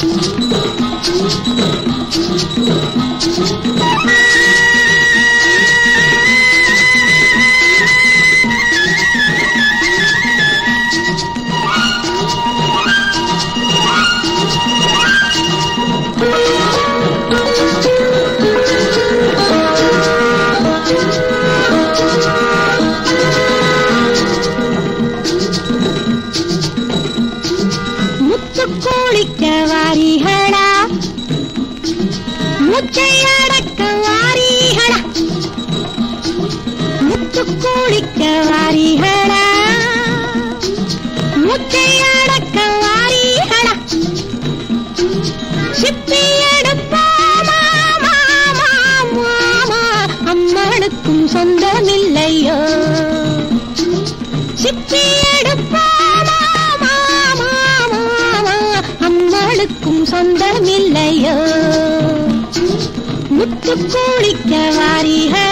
Thank you. முத்து வாரிகளா? மூச்சை அடக்க வாரிகளா? முத்து கோழிக்க வாரிகளா? மூச்சை அடக்க வாரிகளா சிப்பி அம்மனுக்கும் சொந்தமில்லையோ? சிப்பி எடுப்ப அம்மளுக்கும் சொந்தமில்லையோ? முத்து கூடிக்க வாரிகளா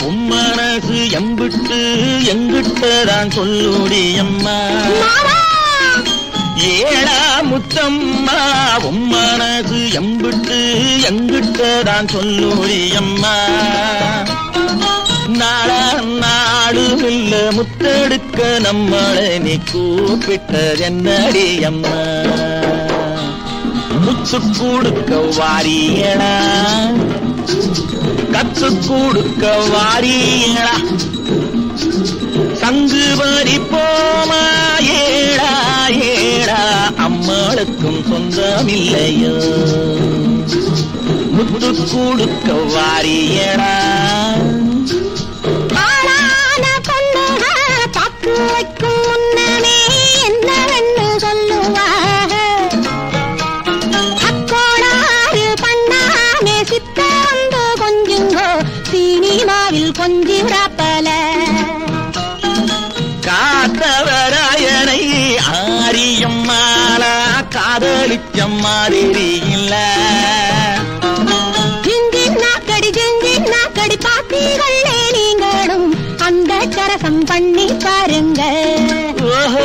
முத்தம்மா உம் மனசு எம்பிட்டு எங்கிட்டதான் சொல்லுடி அம்மா. மாமா ஏடா முத்தம்மா உம் மனசு எம்பிட்டு எங்கிட்டதான் சொல்லுடி அம்மா. நாளா நாடு இல்ல முத்தெடுக்க நம்மளை நீ கூப்பிட்டதென்னடி அம்மா. முச்சு கொடுக்க வாரியடா கத்து கொடுக்க வாரியடா சங்கு வரி போமா ஏடா ஏடா அம்மாளுக்கும் சொந்தமில்லையோ? முத்து கொடுக்க வாரியடா காவில் கொஞ்சி உராப்பல காத்தவராயனை ஆரியம்மாளா காதலிச்சம்மாதிரி இல்ல. ஜிங்கி நாக்கடி ஜிங்கி நாக்கடி பாத்தீர்களே நீங்களும் அந்த சரசம் பண்ணி பாருங்க. ஓஹோ.